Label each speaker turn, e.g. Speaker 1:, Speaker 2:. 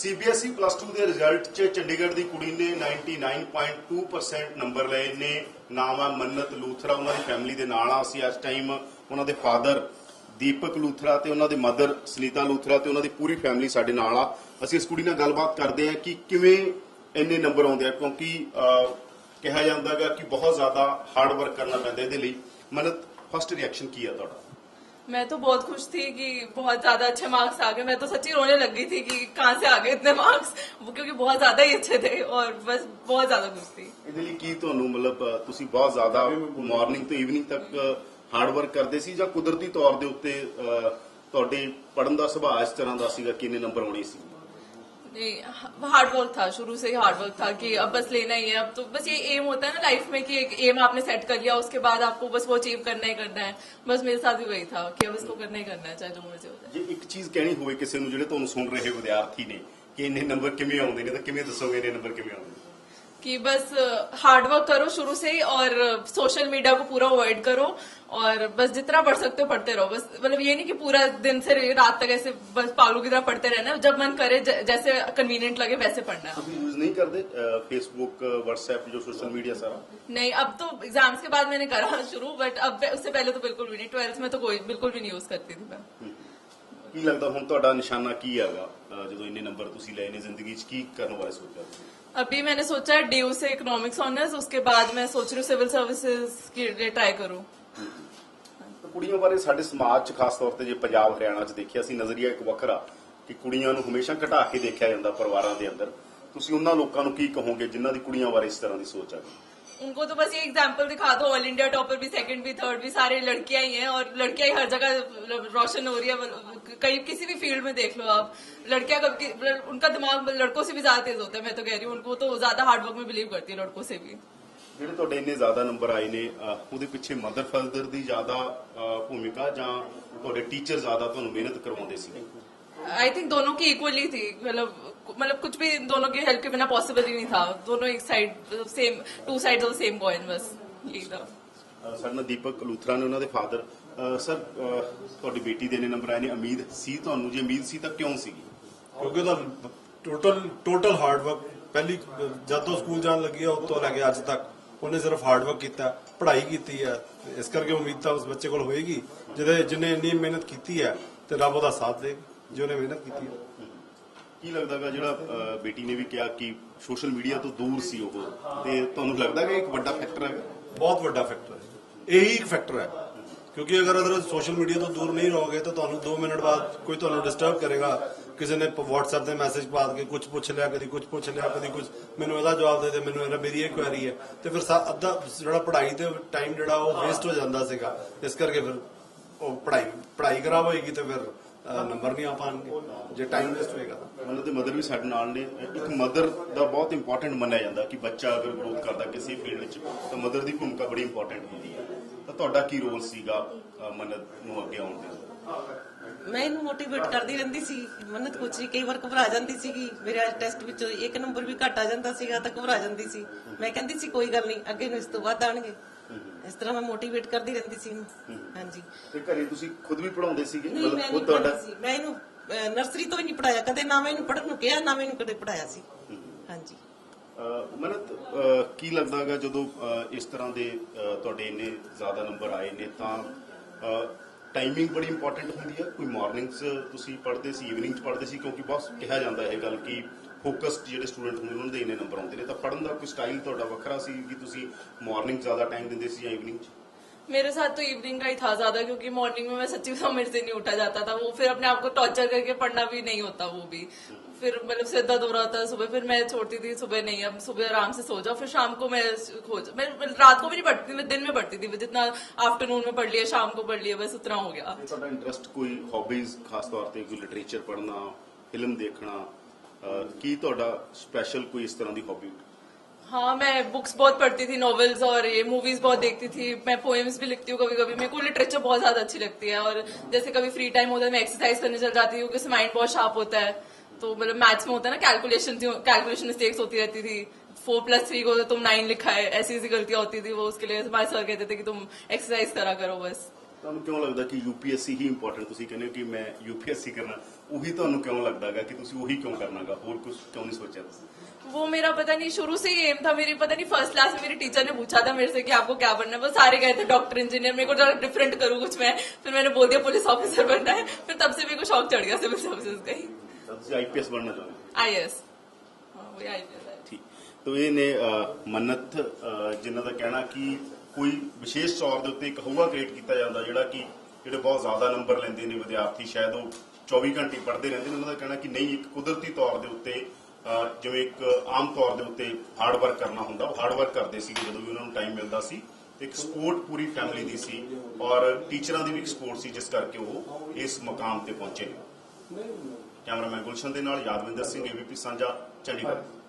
Speaker 1: CBSE plus 2 ਦੇ result 'ਚ ਚੰਡੀਗੜ੍ਹ ਦੀ ਕੁੜੀ ਨੇ 99.2% ਨੰਬਰ ਲਏ ਨੇ। ਨਾਮ ਆ ਮੰਨਤ ਲੂਥਰਾ ਉਹਨਾਂ ਦੀ ਫੈਮਿਲੀ ਦੇ ਨਾਲ ਆ ਅਸੀਂ ਇਸ ਟਾਈਮ ਉਹਨਾਂ ਦੇ ਫਾਦਰ ਦੀਪਕ ਲੂਥਰਾ ਤੇ ਉਹਨਾਂ ਦੇ ਮਦਰ ਸੁਨੀਤਾ ਲੂਥਰਾ ਤੇ ਉਹਨਾਂ ਦੀ ਪੂਰੀ ਫੈਮਿਲੀ ਸਾਡੇ ਨਾਲ ਆ। ਅਸੀਂ ਇਸ ਕੁੜੀ ਨਾਲ ਗੱਲਬਾਤ ਕਰਦੇ ਹਾਂ ਕਿ ਕਿਵੇਂ ਇੰਨੇ ਨੰਬਰ ਆਉਂਦੇ ਆ ਕਿਉਂਕਿ ਅਹ, ਕਿਹਾ ਜਾਂਦਾਗਾ ਕਿ ਬਹੁਤ ਜ਼ਿਆਦਾ ਹਾਰਡ ਵਰਕ ਕਰਨਾ ਪੈਂਦਾ ਇਹਦੇ ਲਈ। ਮੰਨਤ ਫਸਟ ਰਿਐਕਸ਼ਨ ਕੀ ਆ ਤੁਹਾਡਾ?
Speaker 2: मैं तो बहुत खुश थी कि बहुत ज्यादा अच्छे मार्क्स आ गए मैं तो सच्ची रोने लग गई थी कि कहाँ से आ गए इतने मार्क्स क्योंकि बहुत ज्यादा ही अच्छे थे और बस बहुत ज्यादा खुश थी
Speaker 1: ਇਹਦੇ ਲਈ ਕੀ ਤੁਹਾਨੂੰ ਮਤਲਬ ਅਹ, ਤੁਸੀਂ ਬਹੁਤ ਜ਼ਿਆਦਾ ਮਾਰਨਿੰਗ ਤੋਂ ਈਵਨਿੰਗ ਤੱਕ ਹਾਰਡ ਵਰਕ ਕਰਦੇ ਸੀ ਜਾਂ ਕੁਦਰਤੀ ਤੌਰ ਦੇ ਉੱਤੇ ਅਹ, ਤੁਹਾਡੇ ਪੜਨ ਦਾ ਸੁਭਾਅ ਇਸ ਤਰ੍ਹਾਂ ਦਾ ਸੀਗਾ ਕਿ ਇੰਨੇ ਨੰਬਰ ਆਉਣੇ ਸੀ
Speaker 2: नहीं हार्ड वर्क था शुरू से ही हार्ड वर्क था कि अब बस लेना ही है अब तो बस ये एम होता है ना लाइफ में कि एक एम आपने सेट कर लिया उसके बाद आपको बस वो अचीव करना ही करना है बस मेरे साथ भी वही था कि अब इसको करना ही करना है चाहे जो मर्जी हो जाए
Speaker 1: ਜੇ ਇੱਕ ਚੀਜ਼ ਕਹਿਣੀ ਹੋਵੇ ਕਿਸੇ ਨੂੰ ਜਿਹੜੇ ਤੁਹਾਨੂੰ ਸੁਣ ਰਹੇ ਵਿਦਿਆਰਥੀ ਨੇ ਕਿ ਇੰਨੇ ਨੰਬਰ ਕਿਵੇਂ ਆਉਂਦੇ ਨੇ ਤਾਂ ਕਿਵੇਂ ਦੱਸੋਗੇ ਇੰਨੇ ਨੰਬਰ ਕਿਵੇਂ ਆਉਂਦੇ ਨੇ
Speaker 2: कि बस हार्डवर्क करो शुरू से ही और सोशल मीडिया को पूरा अवॉइड करो और बस जितना पढ़ सकते हो पढ़ते रहो। बस मतलब ये नहीं कि पूरा दिन से रात तक ऐसे बस पालू की तरह पढ़ते रहना। जब मन करे जैसे कन्वीनियंट लगे वैसे पढ़ना। है
Speaker 1: यूज़ नहीं कर दे फेसबुक व्हाट्सएप जो सोशल मीडिया सारा?
Speaker 2: नहीं अब तो एग्ज़ाम्स के बाद मैंने करा शुरू बट अब उससे पहले तो बिल्कुल भी नहीं। ट्वेल्थ में तो कोई बिल्कुल भी नहीं यूज़ करती थी मैं। हम्म।
Speaker 1: ਕੀ ਲੱਗਦਾ ਹੁਣ ਤੁਹਾਡਾ ਨਿਸ਼ਾਨਾ ਕੀ ਹੈਗਾ ਅਹ, ਜਦੋਂ ਇੰਨੇ ਨੰਬਰ ਤੁਸੀਂ ਲਏ ਨੇ ਜ਼ਿੰਦਗੀ 'ਚ ਕੀ ਕਰਨ ਬਾਰੇ ਸੋਚਿਆ ਤੁਸੀਂ?
Speaker 2: अभी मैंने सोचा है डी से इकोनॉमिक्स ऑनर्स उसके बाद मैं सोच रही हूँ सिविल सर्विसेज के लिए ट्राई करूँ
Speaker 1: ਤਾਂ ਕੁੜੀਆਂ ਬਾਰੇ ਸਾਡੇ ਸਮਾਜ 'ਚ ਖਾਸ ਤੌਰ ਤੇ ਜੇ ਪੰਜਾਬ ਹਰਿਆਣਾ 'ਚ ਦੇਖਿਆ ਸੀ ਨਜ਼ਰੀਆ ਇੱਕ ਵੱਖਰਾ ਕਿ ਕੁੜੀਆਂ ਨੂੰ ਹਮੇਸ਼ਾ ਘਟਾ ਕੇ ਦੇਖਿਆ ਜਾਂਦਾ ਪਰਿਵਾਰਾਂ ਦੇ ਅੰਦਰ ਤੁਸੀਂ ਉਹਨਾਂ ਲੋਕਾਂ ਨੂੰ ਕੀ ਕਹੋਗੇ ਜਿਨ੍ਹਾਂ ਦੀ ਕੁੜੀਆਂ ਬਾਰੇ ਇਸ ਤਰ੍ਹਾਂ ਦੀ ਸੋਚ ਹੈ
Speaker 2: उनको तो बस ये एग्जाम्पल दिखा दो ऑल इंडिया टॉपर भी सेकंड भी थर्ड भी सारे लड़कियां ही हैं और लड़कियां ही हर जगह रोशन हो रही है कहीं किसी भी फील्ड में देख लो आप लड़कियां कभी उनका दिमाग लड़कों से भी ज्यादा तेज होता है मैं तो कह रही हूँ उनको तो ज्यादा हार्ड वर्क में बिलीव करती है लड़कों से भी
Speaker 1: ਜਿਹੜੇ ਤੁਹਾਡੇ ਇੰਨੇ ਜ਼ਿਆਦਾ ਨੰਬਰ ਆਏ ਨੇ ਅਹ, ਉਹਦੇ ਪਿੱਛੇ ਮਦਰ ਫਾਦਰ ਦੀ ਜ਼ਿਆਦਾ ਅਹ, ਭੂਮਿਕਾ ਜਾਂ ਤੁਹਾਡੇ ਟੀਚਰ ਜ਼ਿਆਦਾ ਤੁਹਾਨੂੰ ਮਿਹਨਤ ਕਰਵਾਉਂਦੇ ਸੀ
Speaker 2: आई थिंक दोनों की इक्वली थी मतलब मतलब कुछ भी इन दोनों की हेल्प के बिना पॉसिबल ही नहीं था दोनों एक side same two side of same coin बस यही था
Speaker 1: ਅਹ, ਸਾਡੇ ਨਾਲ ਦੀਪਕ ਲੂਥਰਾ ਨੇ ਉਹਨਾਂ ਦੇ ਫਾਦਰ ਸਰ ਤੁਹਾਡੀ ਬੇਟੀ ਦੇ ਇੰਨੇ ਨੰਬਰ ਆਏ ਨੇ ਉਮੀਦ ਸੀ ਤੁਹਾਨੂੰ ਜੇ ਉਮੀਦ ਸੀ ਤਾਂ ਕਿਉਂ ਸੀਗੀ
Speaker 3: ਕਿਉਂਕਿ ਉਹਦਾ ਟੋਟਲ ਟੋਟਲ ਹਾਰਡ ਵਰਕ ਪਹਿਲੀ ਜਦ ਤੋਂ ਸਕੂਲ ਜਾਣ ਲੱਗੀ ਹੈ ਉਸ ਤੋਂ ਲੈ ਕੇ ਅੱਜ ਤੱਕ ਉਹਨੇ ਸਿਰਫ ਹਾਰਡ ਵਰਕ ਕੀਤਾ ਪੜ੍ਹਾਈ ਕੀਤੀ ਹੈ ਇਸ ਕਰਕੇ ਉਮੀਦ ਤਾਂ ਉਸ ਬੱਚੇ ਕੋਲ ਹੋਏਗੀ ਜਿਹਦੇ ਜਿਹਨੇ ਇੰਨੀ ਮਿਹਨਤ ਕੀਤੀ ਹੈ ਤੇ ਰੱਬ ਉਹਦਾ ਸਾਥ ਦੇ ਜੋ ਉਹਨੇ ਮਿਹਨਤ ਕੀਤੀ ਹੈ
Speaker 1: ਕੀ ਲੱਗਦਾਗਾ ਜਿਹੜਾ ਅਹ, ਬੇਟੀ ਨੇ ਵੀ ਕਿਹਾ ਕਿ ਸੋਸ਼ਲ ਮੀਡੀਆ ਤੋਂ ਦੂਰ ਸੀ ਉਹ। ਤੇ ਤੁਹਾਨੂੰ ਲੱਗਦਾ ਕਿ ਇੱਕ ਵੱਡਾ ਫੈਕਟਰ ਹੈਗਾ?
Speaker 3: ਬਹੁਤ ਵੱਡਾ ਫੈਕਟਰ ਹੈ। ਇਹੀ ਇੱਕ ਫੈਕਟਰ ਹੈ। ਕਿਉਂਕਿ ਅਗਰ ਅਗਰ ਸੋਸ਼ਲ ਮੀਡੀਆ ਤੋਂ ਦੂਰ ਨਹੀਂ ਰਹੋਗੇ ਤਾਂ ਤੁਹਾਨੂੰ 2 ਮਿੰਟ ਬਾਅਦ ਕੋਈ ਤੁਹਾਨੂੰ ਡਿਸਟਰਬ ਕਰੇਗਾ। ਕਿਸੇ ਨੇ WhatsApp ਤੇ ਮੈਸੇਜ ਪਾ ਕੇ ਕੁਝ ਪੁੱਛ ਲਿਆ ਕਦੀ ਕੁਝ ਪੁੱਛ ਲਿਆ ਕਦੀ ਕੁਝ ਮੈਨੂੰ ਇਹਦਾ ਜਵਾਬ ਦੇ ਦੇ ਮੈਨੂੰ ਇਹਦਾ ਮੇਰੀ ਇਹ ਕੁਐਰੀ ਹੈ। ਤੇ ਫਿਰ ਸਾ- ਅੱਧਾ ਜਿਹੜਾ ਪੜ੍ਹਾਈ ਤੇ ਟਾਈਮ ਜਿਹੜਾ ਉਹ ਵੇਸਟ ਹੋ ਜਾਂਦਾ ਸੀਗਾ। ਇਸ ਕਰਕੇ ਫਿਰ ਉਹ ਪੜ੍ਹਾਈ ਪੜ੍ਹਾਈ ਖਰਾਬ ਹੋਏਗੀ ਤੇ ਫਿਰ ਨੰਬਰ ਨਹੀਂ ਆ ਪਾਣਗੇ ਜੇ ਟਾਈਮ ਵੇਸਟ ਹੋਏਗਾ ਤਾਂ।
Speaker 1: ਉਹਨਾਂ ਦੇ ਮਦਰ ਵੀ ਸਾਡੇ ਨਾਲ ਨੇ। ਇੱਕ ਮਦਰ ਦਾ ਬਹੁਤ ਇੰਪੋਰਟੈਂਟ ਮੰਨਿਆ ਜਾਂਦਾ ਕਿ ਬੱਚਾ ਅਗਰ ਗਰੋਥ ਕਰਦਾ ਕਿਸੇ ਫੀਲਡ ਵਿੱਚ ਤਾਂ ਮਦਰ ਦੀ ਭੂਮਿਕਾ ਬੜੀ ਇੰਪੋਰਟੈਂਟ ਹੁੰਦੀ ਹੈ। ਤਾਂ ਤੁਹਾਡਾ ਕੀ ਰੋਲ ਸੀਗਾ ਮੰਨਤ ਨੂੰ ਅੱਗੇ ਆਉਣ ਦੇ
Speaker 4: ਮੈਂ ਇਹਨੂੰ ਮੋਟੀਵੇਟ ਕਰਦੀ ਰਹਿੰਦੀ ਸੀ। ਮੰਨਤ ਕੁਛ ਨਹੀਂ ਕਈ ਵਾਰ ਘਬਰਾ ਜਾਂਦੀ ਸੀਗੀ। ਮੇਰੇ ਅੱਜ ਟੈਸਟ ਵਿੱਚ ਇੱਕ ਨੰਬਰ ਵੀ ਘੱਟ ਆ ਜਾਂਦਾ ਸੀਗਾ ਤਾਂ ਘਬਰਾ ਜਾਂਦੀ ਸੀ। ਮੈਂ ਕਹਿੰਦੀ ਸੀ ਕੋਈ ਗੱਲ ਨਹੀਂ ਅੱਗੇ ਨੂੰ ਇਸ ਤੋਂ ਵੱਧ ਆਣਗੇ ਇਸ ਤਰ੍ਹਾਂ ਮੈਂ ਮੋਟੀਵੇਟ ਕਰਦੀ ਰਹਿੰਦੀ ਸੀ ਇਹਨੂੰ। ਹਾਂਜੀ।
Speaker 1: ਤੇ ਘਰੇ ਤੁਸੀਂ ਖੁਦ ਵੀ ਪੜਾਉਂਦੇ ਸੀਗੇ?
Speaker 4: ਨਹੀਂ ਮੈਂ
Speaker 1: ਮਤਲਬ
Speaker 4: ਨਹੀਂ ਪੜ੍ਹਦੀ ਸੀ। ਮੈਂ ਇਹਨੂੰ ਨਰਸਰੀ ਤੋਂ ਹੀ ਨਹੀਂ ਪੜਾਇਆ ਕਦੇ ਨਾ ਮੈਂ ਇਹਨੂੰ ਪੜ੍ਹਨ ਨੂੰ ਕਿਹਾ ਨਾ ਮੈਂ ਇਹਨੂੰ ਕਦੇ ਪੜਾਇਆ ਸੀ। ਹਾਂਜੀ।
Speaker 1: ਮਨਤ ਕੀ ਲੱਗਦਾਗਾ ਜਦੋਂ ਇਸ ਤਰ੍ਹਾਂ ਦੇ ਤੁਹਾਡੇ ਇੰਨੇ ਜ਼ਿਆਦਾ ਨੰਬਰ ਆਏ ਨੇ ਤਾਂ ਟਾਈਮਿੰਗ ਬੜੀ ਇੰਪੋਰਟੈਂਟ ਹੁੰਦੀ ਹੈ। ਕੋਈ ਮਾਰਨਿੰਗਸ ਤੁਸੀਂ ਪੜ੍ਹਦੇ ਸੀ ਈਵਨਿੰਗ ਚ ਪੜ੍ਹਦੇ ਸੀ, ਕਿਉਂਕਿ ਬਹੁਤ ਕਿਹਾ ਜਾਂਦਾ ਇਹ ਗੱਲ ਕਿ ਫੋਕਸਡ ਜਿਹੜੇ ਸਟੂਡੈਂਟ ਹੁੰਦੇ ਨੇ, ਉਹਨਾਂ ਦੇ ਇੰਨੇ ਨੰਬਰ ਆਉਂਦੇ ਨੇ। ਤਾਂ ਪੜ੍ਹਨ ਦਾ ਕੋਈ ਸਟਾਈਲ ਤੁਹਾਡਾ ਵੱਖਰਾ ਸੀ ਕਿ ਤੁਸੀਂ ਮਾਰਨਿੰਗ ਜ਼ਿਆਦਾ ਟਾਈਮ ਦਿੰਦੇ ਸੀ ਜਾਂ ਈਵਨਿੰਗ ਚ?
Speaker 2: मेरे साथ तो इवनिंग का ही था ज्यादा क्योंकि मॉर्निंग में मैं सच्ची बताऊं मेरे से नहीं उठा जाता था वो फिर अपने आप को टॉर्चर करके पढ़ना भी नहीं होता वो भी फिर मतलब सिर दर्द हो रहा था सुबह फिर मैं छोड़ती थी सुबह नहीं अब सुबह आराम से सो जाओ फिर शाम को मैं खोज मैं मैं रात को भी नहीं पढ़ती थी मैं दिन में पढ़ती थी जितना आफ्टरनून में पढ़ लिया शाम को पढ़ लिया बस उतना हो गया
Speaker 1: ਤੇ ਤੁਹਾਡਾ ਇੰਟਰਸਟ ਕੋਈ ਹੌਬੀਜ਼ ਖਾਸ ਤੌਰ ਤੇ ਕੋਈ ਲਿਟਰੇਚਰ ਪੜ੍ਹਨਾ ਫਿਲਮ ਦੇਖਣਾ ਅਹ ਕੀ ਤੁਹਾਡਾ ਸਪੈਸ਼ਲ ਕੋਈ ਇਸ ਤਰ੍ਹਾਂ ਦੀ ਹੌਬੀ
Speaker 2: हाँ मैं बुक्स बहुत पढ़ती थी नॉवेल्स और ये मूवीज़ बहुत देखती थी। मैं पोएम्स भी लिखती हूँ कभी कभी मेरे को लिटरेचर बहुत ज़्यादा अच्छी लगती है और जैसे कभी फ्री टाइम होता है, मैं एक्सरसाइज करने चल जाती हूँ क्योंकि माइंड बहुत शार्प होता है। तो मतलब मैथ्स में होता है ना कैलकुलेशन कैलकुलेशन मिस्टेक्स होती रहती थी। फोर प्लस थ्री को तुम नाइन लिखा है ऐसी ऐसी गलतियाँ होती थी, वो उसके लिए हमारे सर कहते थे कि तुम एक्सरसाइज करा करो बस।
Speaker 1: ਤੁਹਾਨੂੰ ਕਿਉਂ ਲੱਗਦਾ ਕਿ ਯੂਪੀਐਸਸੀ ਹੀ ਇੰਪੋਰਟੈਂਟ ਤੁਸੀਂ ਕਹਿੰਦੇ ਹੋ ਕਿ ਮੈਂ ਯੂਪੀਐਸਸੀ ਕਰਨਾ ਉਹੀ ਤੁਹਾਨੂੰ ਕਿਉਂ ਲੱਗਦਾਗਾ ਕਿ ਤੁਸੀਂ ਉਹੀ ਕਿਉਂ ਕਰਨਾਗਾ ਹੋਰ ਕੁਝ ਕਿਉਂ ਨਹੀਂ ਸੋਚਿਆ ਤੁਸੀਂ
Speaker 2: वो मेरा पता नहीं शुरू से ही एम था मेरी पता नहीं फर्स्ट क्लास में मेरी टीचर ने पूछा था मेरे से कि आपको क्या बनना है वो सारे गए थे डॉक्टर इंजीनियर मेरे को जरा डिफरेंट करूँ कुछ मैं फिर मैंने बोल दिया पुलिस ऑफिसर बनना है फिर तब से मेरे को शौक चढ़ गया सिविल सर्विसेज का ही
Speaker 1: ਤਾਂ ਤੁਸੀਂ ਆਈਪੀਐਸ ਬਣਨਾ ਚਾਹੁੰਦੇ ਹੋ
Speaker 2: आई एस वही आई है
Speaker 1: ਠੀਕ ਤੋ ਇਹ ਨੇ ਅ, ਮੰਨਤ ਅ, ਜਿਨ੍ਹਾਂ ਦਾ ਕਹਿਣਾ ਕਿ ਕੋਈ ਵਿਸ਼ੇਸ਼ ਤੌਰ ਦੇ ਉੱਤੇ ਇੱਕ ਹਊਆ ਕ੍ਰੀਏਟ ਕੀਤਾ ਜਾਂਦਾ ਜਿਹੜਾ ਕਿ ਜਿਹੜੇ ਬਹੁਤ ਜ਼ਿਆਦਾ ਨੰਬਰ ਲੈਂਦੇ ਨੇ ਵਿਦਿਆਰਥੀ ਸ਼ਾਇਦ ਉਹ 24 ਘੰਟੇ ਪੜ੍ਹਦੇ ਰਹਿੰਦੇ ਨੇ ਉਹਨਾਂ ਦਾ ਕਹਿਣਾ ਕਿ ਨਹੀਂ ਇੱਕ ਕੁਦਰਤੀ ਤੌਰ ਦੇ ਉੱਤੇ ਜਿਵੇਂ ਇੱਕ ਆਮ ਤੌਰ ਦੇ ਉੱਤੇ ਹਾਰਡ ਵਰਕ ਕਰਨਾ ਹੁੰਦਾ ਉਹ ਹਾਰਡ ਵਰਕ ਕਰਦੇ ਸੀ ਜਦੋਂ ਵੀ ਉਹਨਾਂ ਨੂੰ ਟਾਈਮ ਮਿਲਦਾ ਸੀ ਇੱਕ ਸਪੋਰਟ ਪੂਰੀ ਫੈਮਿਲੀ ਦੀ ਸੀ ਔਰ ਟੀਚਰਾਂ ਦੀ ਵੀ ਇੱਕ ਸਪੋਰਟ ਸੀ ਜਿਸ ਕਰਕੇ ਉਹ ਇਸ ਮੁਕਾਮ ਤੇ ਪਹੁੰਚੇ ਕੈਮਰਾਮੈਨ ਗੁਲਸ਼ਨ ਦੇ ਨਾਲ ਯਾਦਵਿੰਦਰ ਸਿੰਘ ਏਬੀਪੀ ਸਾਂਝਾ ਚੰਡੀਗੜ੍ਹ।